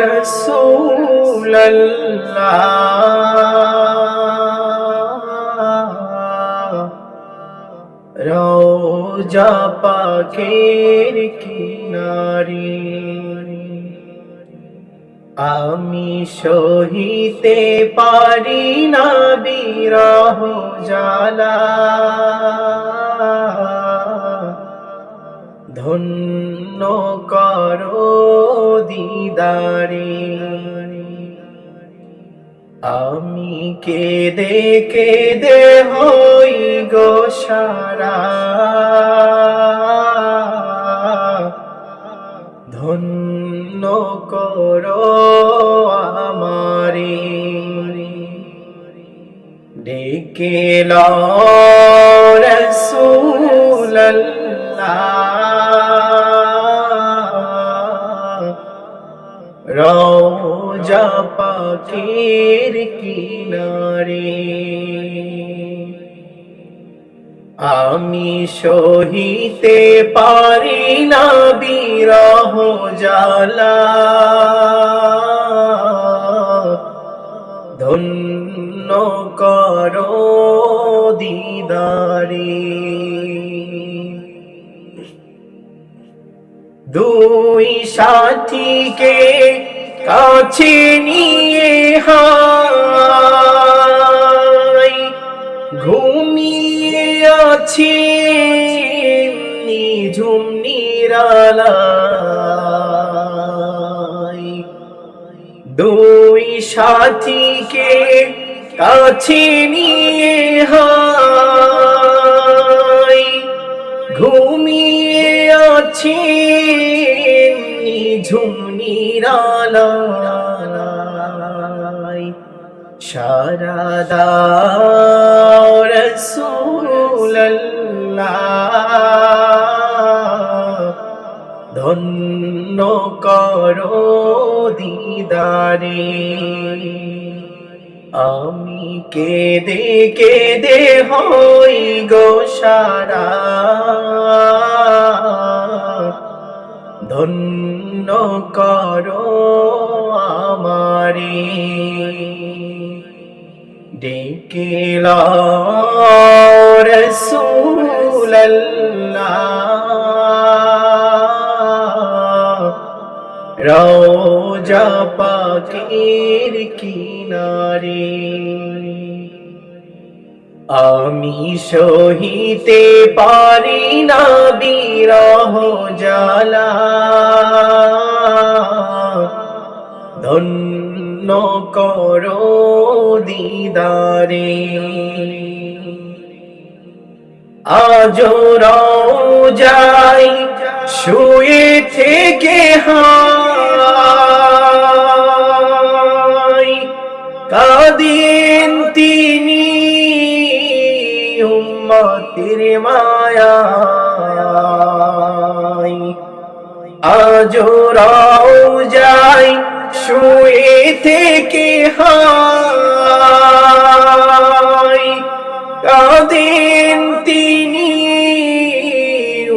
রসুল্লাহ রোজা পাখের কিনারি। আমি সহিতে পারি না বিরহ জালা ধন্য করো দিদারে। আমি কেঁদে কেঁদে হই গো সারা। ধন্য করো আমারে। ডেকে রসুল্লাহ রোজা পাখির কিনারে আমি সহিতে পারি না বিরহ জালা ধন্য করো দিদারে দুই সাথীকে কাছে নিয়ে হাই। ঘুমিয়ে আছি নিঝুম নিরালাই দুই সাথীকে কাছে নিয়ে হাই। নিঝুম নিরালাই সারাদা ধন্য করো দিদারে আমি কেঁদে কেঁদে হই গো সারা ধন্য করো আমারে। ডেকে রসুল্লাহ রোজা পাখির কিনারে। আমি সহিতে পারি না বিরহ জালা ধন্য করো দিদারে। আজ যাই শুয়ে থেকে হাই মায়া আজ যাই শুয়ে থেকে হাই। কাদিন তিনি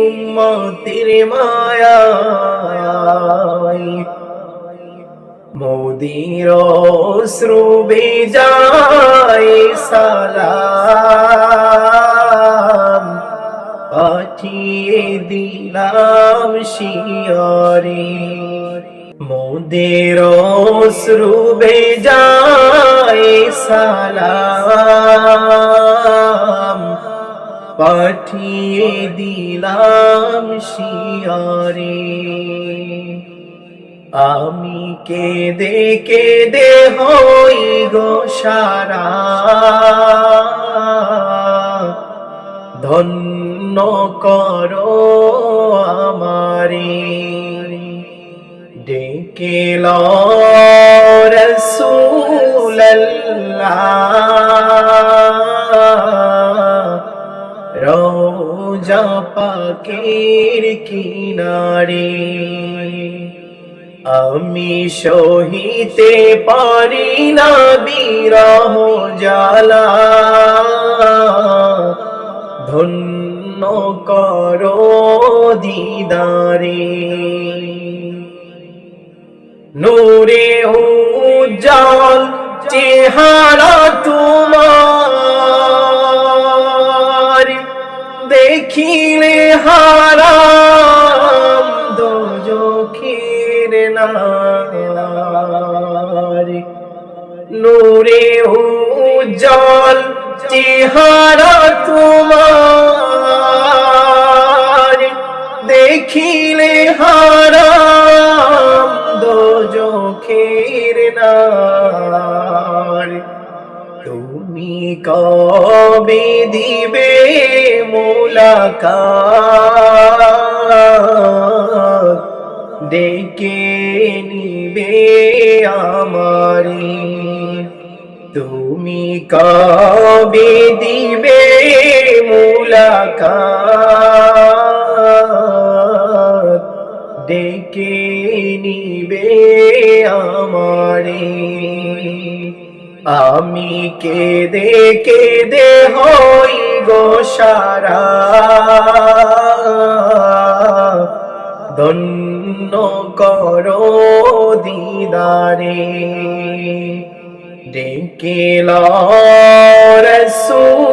উম্মতির মায়া মোদির শ্রুবে যায় সালাম। দিলাম শিয়রে মোদের শ্রুবে যায় সালাম। পাঠিয়ে দিলাম শিয়রে। আমি কে কেঁদে কেঁদে হই গো সারা। ধন্য করো আমারে। ডেকে রোজা পাকের কিনারে। আমি সহিতে পারি না বিরহ জালা ধন্য করো দিদারে। নূরে উজ্জ্বল চেহারা তোমার দেখিলে হারাম দোজখের নারে। নূরে উজ্জ্বল চেহারা তোমার। দেখিলে হারাম দোজখের নার। তুমি কবে দিবে মোলাকাত? ডেকে নিবে আমারি। তুমি কবে দিবে মুলাকাত? ডেকে নিবে আমারে। আমি কেঁদে কেঁদে হই গো সারা। ধন্য করো দিদারে। ডেকে রসুল্লাহ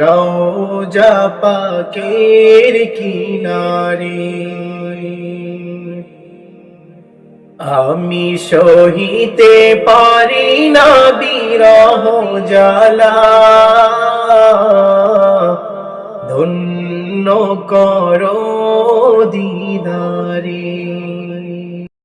রৌজা পাকের কিনারে। আমি সহিতে পারি না বিরহ জ্বালা। ধন্য করো দিদারে।